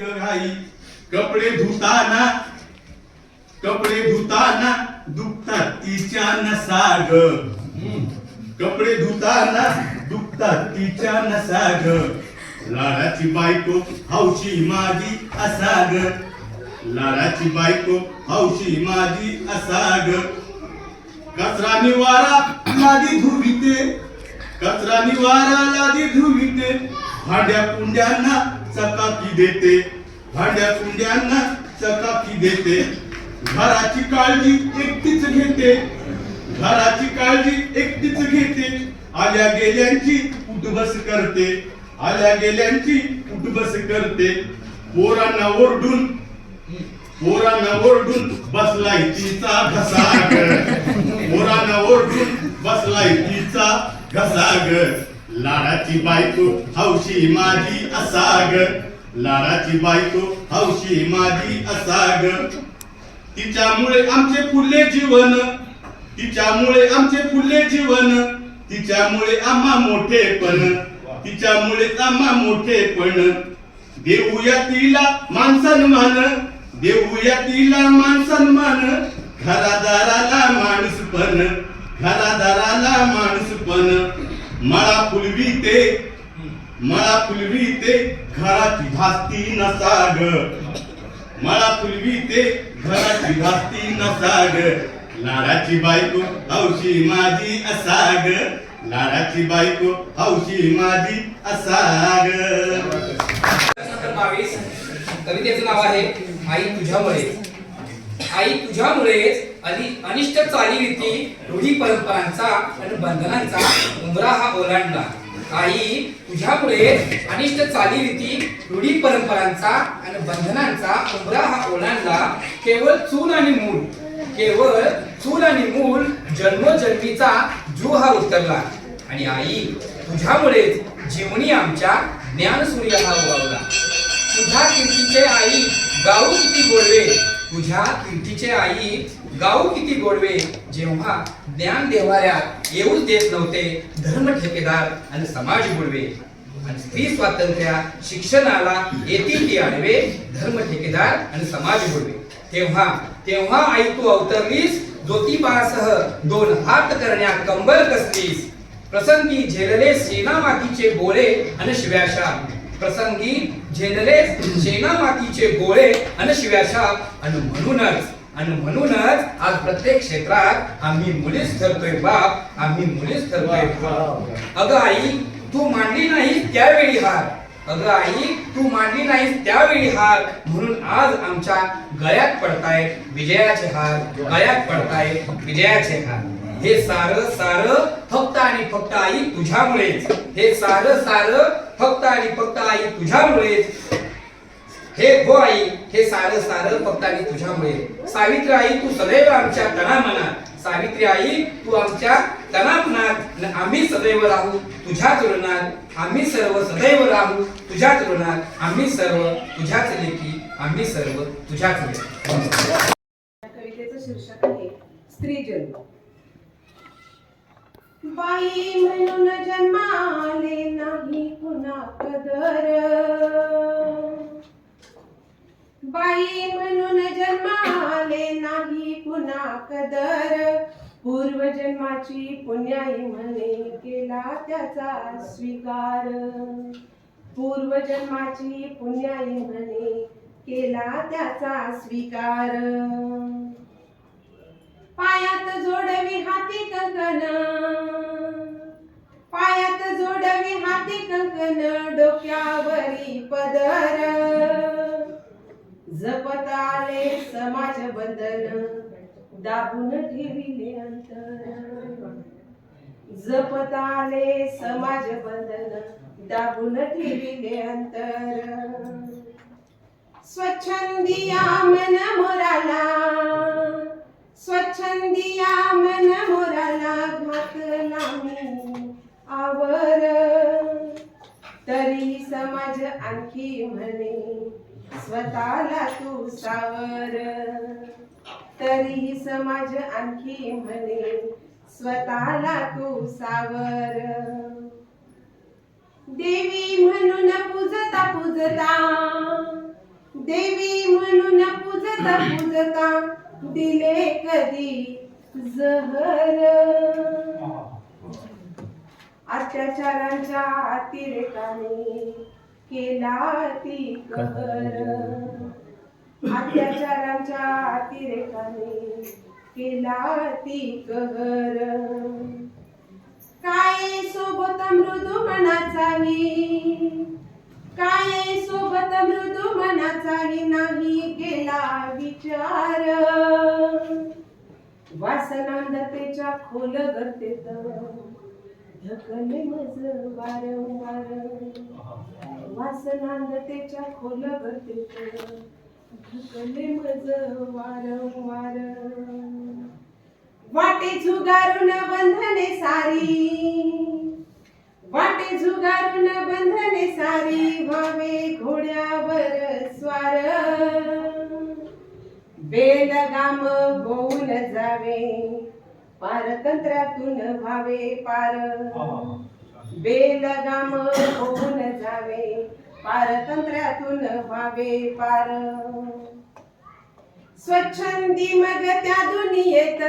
ग घाई कपडे धुताना कपडे धुताना दुखतात तिच्या नसाग. कपडे धुताना दुखतात तिच्या नसाग. लाडाची बायको हौशी माझी असाग. लाडाची बायको हौशी माझी असाग. कचरा निवारा लादी धुविते. कचरा निवारा लादी धुविते. भांड्या कुंड्यांना चकाकी देते? भांड्या कुंड्यांना चकाकी देते? घराची काळजी एकटीच घेते. घराची काळजी एकटीच घेते. आल्या गेल्यांची उठबस करते. आल्या गेल्यांची उठबस करते. पोरांना ओरडून पोरांना ओरडून बसलाय तिचा घसा ग पोरांना ओरडून बसलाय तिचा घसा लाडाची बायको हौशी माझी असा ग लाडाची बायको हौशी माझी असा ग तिच्यामुळे आमचे फुलले जीवन तिच्यामुळे आमचे फुलले जीवन तिच्यामुळे आम्हा मोठेपण तिच्यामुळे आम्हा मोठेपण देऊया तिला मान देऊया तिला मान घरादाराला माणूसपण घरादाराला माणूसपण मला फुलवी ते मला फुलवी ते घराची धास्ती नसाग मला फुलवी ते घराची धास्ती नसाग लाडाची बायको हौशी माझी असाग. लाडाची बायको हौशी माझी असाग. बावीस कवितेचं नाव आहे आई तुझ्यामुळे. आई तुझ्यामुळेच आणि अनिष्ट चालीरीती रूढी परंपरांचा आणि बंधनांचा उमरा हा ओलांडला. काही तुझ्यामुळे अनिष्ट चालीरीती रूढी परंपरांचा आणि बंधनांचा उमरा हा ओलांडला. केवळ चूल आणि मूल केवळ चूल आणि मूल जन्मोजन्मीचा जू हा उतरला. आणि आई तुझ्यामुळेच जीवनी आमच्या ज्ञान सूर्य हा उगवला तुझ्या कीर्तीचे आई गाऊ किती बोलवे तुझ्या कीर्तीचे आई गाऊ किती गोडवे जेव्हा ज्ञान देवाऱ्या येऊच देत नव्हते धर्म ठेकेदार आणि समाज बुडवे. आणि स्त्री स्वातंत्र्या शिक्षणाला येतील ती आडवे धर्म ठेकेदार आणि समाज बुडवे. तेव्हा तेव्हा आई तू अवतरलीस ज्योतिबासह दोन हात करण्या कंबल कसलीस? प्रसंगी झेलले सेना मातीचे गोळे आणि शिव्याशा. प्रसंगी झेलले सेना मातीचे गोळे आणि शिव्याशा. आणि म्हणूनच आणि म्हणूनच आज प्रत्येक क्षेत्रात आम्ही मुलीच ठरतोय बाप आम्ही मुलीच ठरतोय अगं आई तू मांडली नाही त्यावेळी हार. अगं आई तू मांडली नाही त्यावेळी हार. म्हणून आज आमच्या गळ्यात पडताय विजयाचे हार. गळ्यात पडताय विजयाचे हार. हे सार सार फक्त आणि फक्त आई तुझ्यामुळेच. हे सार सार फक्त आणि फक्त आई तुझ्यामुळेच. हे हो आई हे सार सार फक्त आणि तुझ्यामुळे. सावित्री आई तू सदैव आमच्या तनामनात. सावित्री आई तू आमच्या तनामनात. आणि आम्ही सदैव राहू तुझ्या ऋणात आम्ही सर्व सदैव राहू तुझ्या ऋणात आम्ही सर्व तुझ्याच लेखी. आम्ही सर्व तुझ्याच लेखी. कवितेचं शीर्षक आहे स्त्री जन्म. बाई म्हणून जन्माले नाही पुन्हा कदर. बाई म्हणून जन्माले नाही पुन्हा कदर. पूर्वजन्माची पुण्याई म्हणे केला त्याचा स्वीकार. पूर्वजन्माची पुण्याई म्हणे केला त्याचा स्वीकार. पायात जोडवी हाती कंकण पायात जोडवी हाती कंकण डोक्यावरी पदर. जपत आले समाज बंधन दाबून ठेविले अंतर. जपत आले समाज बंधन दाबून ठेविले अंतर. स्वच्छंदिया मन मोराला स्वच्छंदिया मन मोराला घातला मी आवर. तरी समाज आणखी म्हणे स्वतःला तू सावर. तरी समाज आणखी म्हणे स्वतःला तू सावर. देवी म्हणून पूजता पूजता. पूजता पूजता. दिले कधी जहर. अत्याचारांच्या अतिरेकाने केला ती कहर अत्याचारांच्या अतिरेकाने केला ती कहर काय सोबत मृदू मनाचाही काय सोबत मृदू मनाचाही नाही केला विचार. वासनांदतेच्या खोल गर्तेत ढकले मज वारंवार. वासनांधतेच्या खोल गर्तेत ढकले मज वारंवार. वाटे झुगारून बंधने सारी. वाटे झुगारून बंधने सारी व्हावे घोड्यावर स्वार. बेलगाम होऊन जावे. पारतंत्र्यातून व्हावे पार. बेलगाम होऊन जावे पारतंत्र्यातून व्हावे पार. स्वच्छंदी मग त्या दुनियेत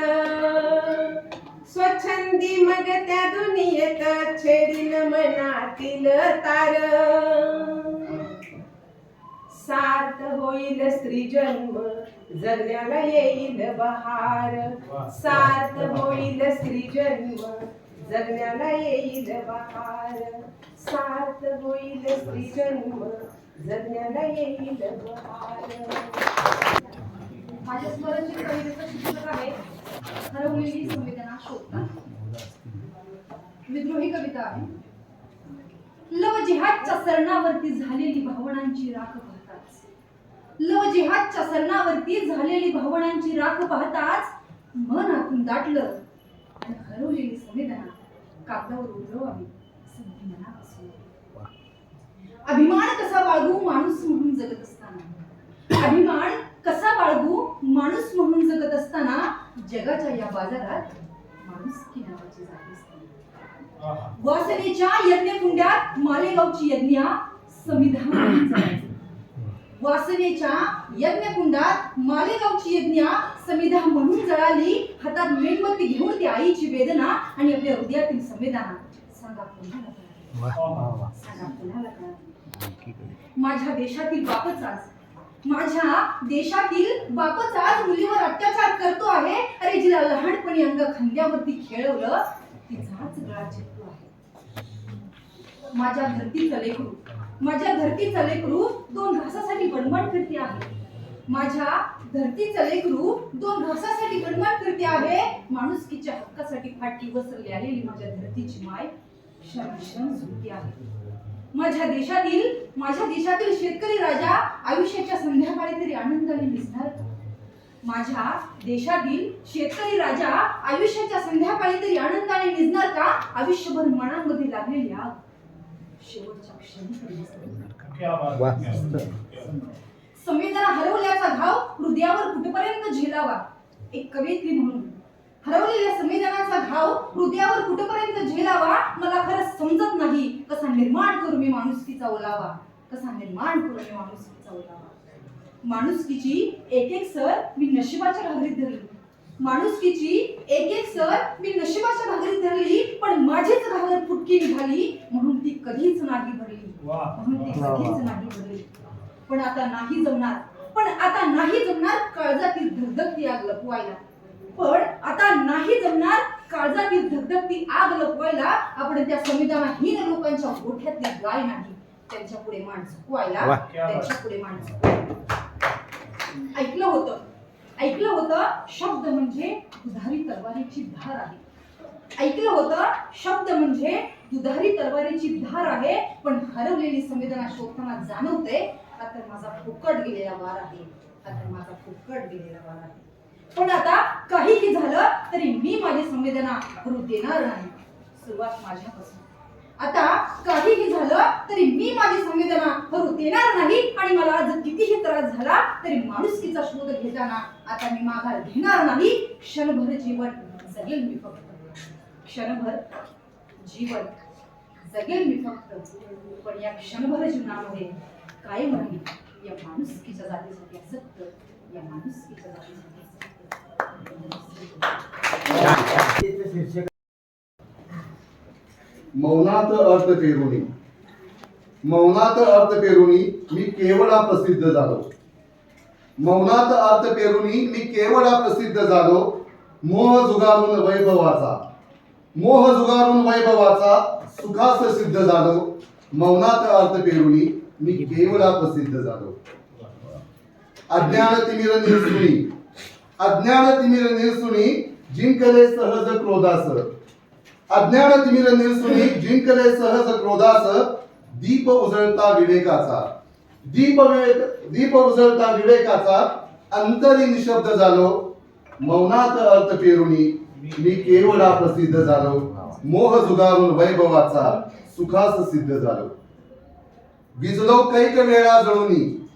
स्वच्छंदी मग त्या दुनियेत छेडील मनातील तार. सार्थ होईल स्त्री जन्म जगण्याला येईल बहार. सार्थ होईल स्त्री जन्म जगण्याला येईल बहार. सार्थ होईल स्त्री जन्म जगण्याला येईल बहार. माझ्या स्वराची कवितेचं शीर्षक आहे. हरवलेली संवेदना शोधता. विद्रोही कविता आहे. लव जिहादच्या सरणावरती झालेली भावनांची राख लव जिहादच्या सरणावरती झालेली भावनांची राख पाहताच मन आतून दाटलं. आणि हरवलेली संवेदना कागदावर उतरवावी मी मनापासून. अभिमान कसा बाळगू माणूस म्हणून जगत असताना? अभिमान कसा बाळगू माणूस म्हणून जगत असताना? जगाच्या या बाजारात माणुसकी नावाची जात असताना वासनेच्या यज्ञकुंड्यात मालेगावची यज्ञा जगायचं. वासनेच्या यज्ञकुंडात मालेगावची यज्ञा समिधा म्हणून जळाली. हातात मेणबत्ती घेऊन ती आईची वेदना आणि आपल्या हृदयातील संवेदना. सांगा पुन्हा कळा. सांगा पुन्हा कळा. माझ्या देशातील बापच आज. माझ्या देशातील बापच आज मुलीवर अत्याचार करतो आहे. अरे जिला लहानपणी अंग खांद्यावरती खेळवलं तिचाच गळा चिपतो आहे. माझ्या धरतीचं लेकरू माझ्या धरतीचं लेकरू दोन घासासाठी बडबड फिरते आहे. माझ्या धरतीचं लेकरू दोन घासासाठी बडबड फिरते आहे. माणुसकीच्या हक्कासाठी फाटी वसरली आलेली माझ्या धरतीची माय शर्मशरम झुकते आहे. माझ्या देशातील माझ्या देशातील शेतकरी राजा आयुष्याच्या संध्याकाळी तरी आनंदाने दिसणार का? माझ्या देशातील शेतकरी राजा आयुष्याच्या संध्याकाळी तरी आनंदाने निजणार का? आयुष्यभर मनामध्ये लागलेली आग शेवटच्या क्षणी तरी विझणार. संवेदना हरवल्याचा घाव हृदयावर कुठपर्यंत झेलावा? एक कवयित्री म्हणून. हरवलेल्या संवेदनाचा घाव हृदयावर कुठपर्यंत झेलावा? मला खरंच समजत नाही. कसा निर्माण करू मी माणुसकीचा ओलावा? कसा निर्माण करू मी माणुसकीचा ओलावा? माणुसकीची एक एक सर मी नशिबाच्या घागरीत धरली. माणुसकीची एक एक सर मी नशिबाच्या घागरीत धरली पण माझीच घागर फुटकी निघाली म्हणून ती कधीच नाही भरली. म्हणून ती कधीच नाही भरली. पण आता नाही जमणार. पण आता नाही जमणार काळजातील धगधगती आग लपवायला. पण आता नाही जमणार काळजातील धगधगती आग लपवायला आपण त्या संविधानहीन लोकांच्या गोठ्यातली गाय नाही. त्यांच्या पुढे मान झुकवायला त्यांच्या पुढे मान झुकवायला. ऐकलं होतं. ऐकलं होतं शब्द म्हणजे दुधारी तलवारीची धार आहे. ऐकलं होतं शब्द म्हणजे दुधारी तलवारीची धार आहे पण हरवलेली संवेदना शोधताना जाणवते हा तर माझा फुकट गेलेला वार आहे. हा तर माझा फुकट गेलेला वार आहे. पण आता काहीही झालं तरी मी माझी संवेदना करू देणार नाही. सुरुवात माझ्यापासून. आता काहीही झालं तरी मी माझी संवेदना करू देणार नाही आणि मला आज कितीही त्रास झाला तरी माणुसकीचा शोध घेताना आता मी माघार घेणार नाही. क्षणभर जीवन जगेल मी फक्त. क्षणभर जीवन जगेल मी फक्त. पण या क्षणभर जीवनामध्ये कायम राहील या माणुसकीच्या जातीसाठी असक्त या माणुसकीच्या जातीसाठी असक्त मौनात अर्थ पेरुणी मौनात अर्थ पेरुणी मी केवळा प्रसिद्ध झालो. मौनात अर्थ पेरुणी मी केवळा प्रसिद्ध झालो. मोह जुगारून वैभवाचा. मोह जुगारून वैभवाचा सुखास सिद्ध झालो. मौनात अर्थ पेरुणी मी केवळा प्रसिद्ध झालो. अज्ञान तिमिर निरसुनी अज्ञान तिमिर निरसुनी जिंकले सहज क्रोधास अज्ञान तिमिर निरसुनी जिंकले सहज क्रोधास दीप उजळता विवेकाचा. दीप विवेक दीप उजळता विवेकाचा अंतरी निशब्द झालो. मौनात अर्थ पेरुणी मी केवळा प्रसिद्ध झालो. मोह जुगारून वैभवाचा सुखास सिद्ध झालो. विजलो कैक वेळा जळुनी.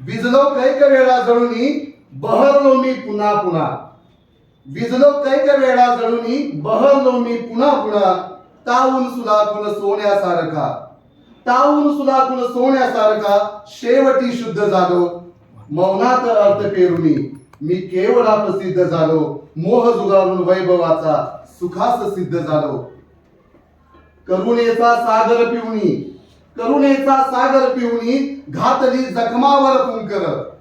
विजलो कैक वेळा जळुनी बहरलो मी पुन्हा पुन्हा. विजलो कैक वेळा जळूनी बहरलो मी पुन्हा पुन्हा तावून सुलाखून सोन्यासारखा. तावून सुलाखून सोन्यासारखा शेवटी शुद्ध झालो. मौनात अर्थ पेरुनी मी केवळा प्रसिद्ध झालो. मोह जुगारून वैभवाचा सुखास सिद्ध झालो. करुणेचा सागर पिवणी करुणेचा सागर पिवणी घातली जखमावर पुंकर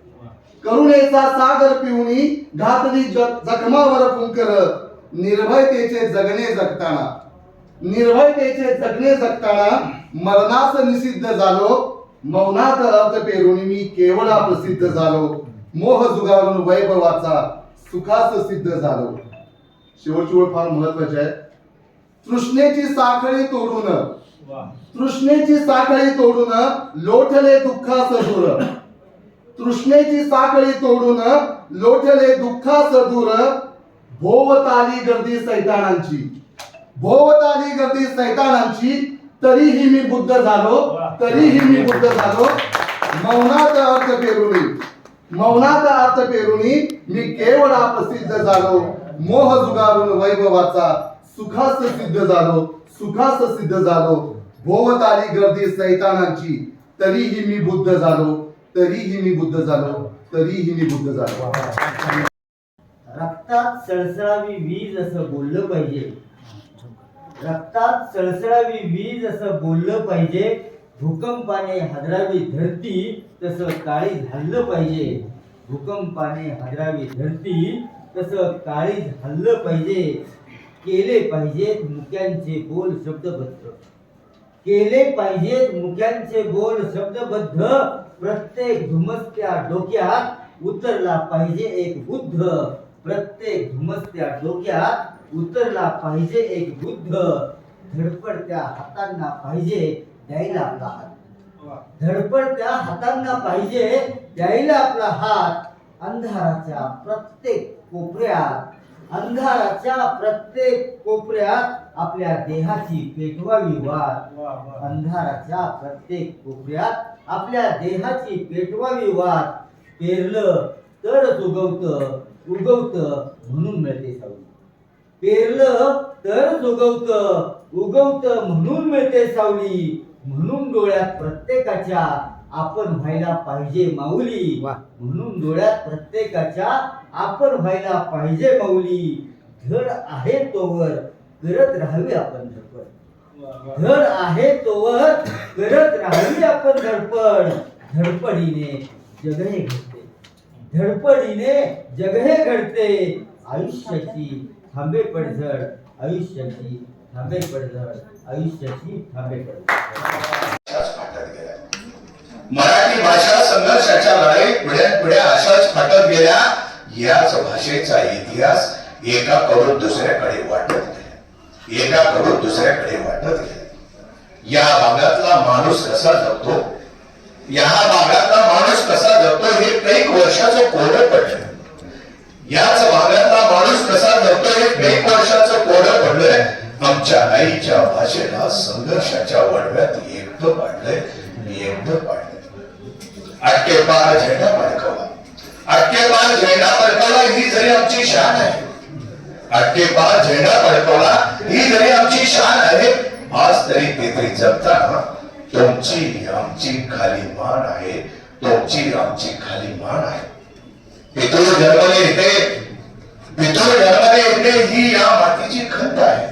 करुणेचा सागर पिवणी घातली जखमावर पुंकर निर्भयतेचे जगणे जगताना. निर्भयतेचे जगणे जगताना मरणास निषिद्ध झालो. मौनात अर्थ पेरुणी मी केवळा प्रसिद्ध झालो. मोह जुगारून वैभवाचा सुखास सिद्ध झालो. शेवटची ओळ फार महत्वाची आहे. तृष्णेची साखळी तोडून. तृष्णेची साखळी तोडून लोटले दुःखास दूर. तृष्णेची साखळी तोडून लोटले दुःखास दूर भोवताली गर्दी सैतानांची. भोवताली गर्दी सैतानांची तरीही मी बुद्ध झालो तरीही मी बुद्ध झालो. मौनात अर्थ पेरुणी मौनात अर्थ पेरुणी मी केवळ प्रसिद्ध झालो. मोह जुगारून वैभवाचा सुखास सिद्ध झालो सुखास सिद्ध झालो. भोवताली गर्दी सैतानांची तरीही मी बुद्ध झालो. तरीही मी बुद्ध झालो तरीही मी बुद्ध झालो. रक्तात सळसळावी वीज असं बोललं पाहिजे. रक्तात सळसळावी वीज असं बोललं पाहिजे. भूकंपाने हादरावी धरती तसं काळी झालं पाहिजे. भूकंपाने हादरावी धरती तसं काळी झालं पाहिजे. केले पाहिजेत मुक्यांचे बोल शब्दबद्ध. केले पाहिजेत मुख्यांचे बोल शब्दबद्ध. प्रत्येक धुमसत्या डोक्यात उतरला पाहिजे एक बुद्ध. प्रत्येक धुमसत्या डोक्यात उतरला पाहिजे एक बुद्ध. धडपडत्या हातांना पाहिजे द्यायला आपला हात. धडपडत्या हातांना पाहिजे द्यायला आपला हात. अंधाराच्या प्रत्येक कोपऱ्यात अंधाराच्या प्रत्येक कोपऱ्यात आपल्या देहाची पेटवावी वाट. अंधाराच्या प्रत्येक कोपऱ्यात आपल्या देहाची पेटवावी वाट पेरलं तर उगवत उगवत म्हणून मिळते सावली. पेरलं तर उगवत उगवत म्हणून मिळते सावली. म्हणून डोळ्यात प्रत्येकाच्या आपण व्हायला पाहिजे माऊली. म्हणून डोळ्यात प्रत्येकाच्या आपण व्हायला पाहिजे माऊली. धड आहे तोवर करत राहावी आपण धडपड. धड आहे तोवर करत राहावी आपण धडपड. धडपडीने जगहे घडते. धडपडीने जगहे घडते. आयुष्याची थांबे पडझड. आयुष्याची थांबे पडझड. आयुष्याची थांबे पडझड. मराठी भाषा संघर्षाच्या लढाईत पुढे पुढे अशाच फाटत गेल्या. याच भाषेचा इतिहास एकाकडून दुसऱ्याकडे वाटत एकाकडून दुसऱ्याकडे वाटत गेला या भागातला माणूस कसा जगतो? या भागातला माणूस कसा जगतो हे कैक वर्षाचं कोडं पडलं याच भागातला माणूस कसा जगतो हे कैक वर्षाचं कोडं पडलंय आमच्या आईच्या भाषेला संघर्षाच्या वडव्यात एकटं पाडलंय मी एकटं पाडलंय. अटके पार झेंडा फडकवला अटके पार झेंडा फडकवला ही जरी आमची शान आहे अटके झेंडा फडकवला. ही जरी आमची शान आहे आज तरी तेथील जगताना तुमची आमची खाली मान आहे. तुमची आमची खाली मान आहे. पितृ जन्मले येते. पितृ जन्मले येते ही या मातीची खंत आहे.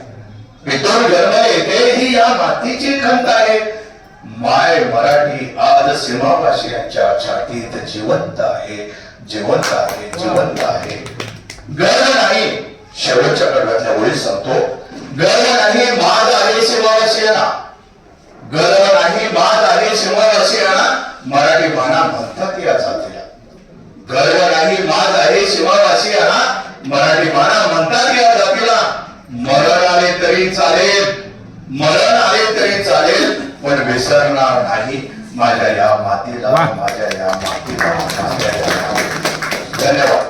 पितृ जन्मले येते ही या मातीची खंत आहे. माय मराठी आज सीमावासियांच्या छातीत जिवंत आहे. जिवंत आहे जिवंत आहे. शेवटच्या कडव्यातल्या ओळी सांगतो गर्व नाही माज आहे सीमावासियांना गर्व नाही माज आहे सीमावासियांना मराठी माना म्हणतात या जातीला. गर्व नाही माज आहे सीमावासियांना मराठी माना म्हणतात या जातीला. मरण आले तरी चालेल मरण आले तरी चालेल पण विसरणार नाही माझ्या या मातीला माझ्या या मातीला. धन्यवाद.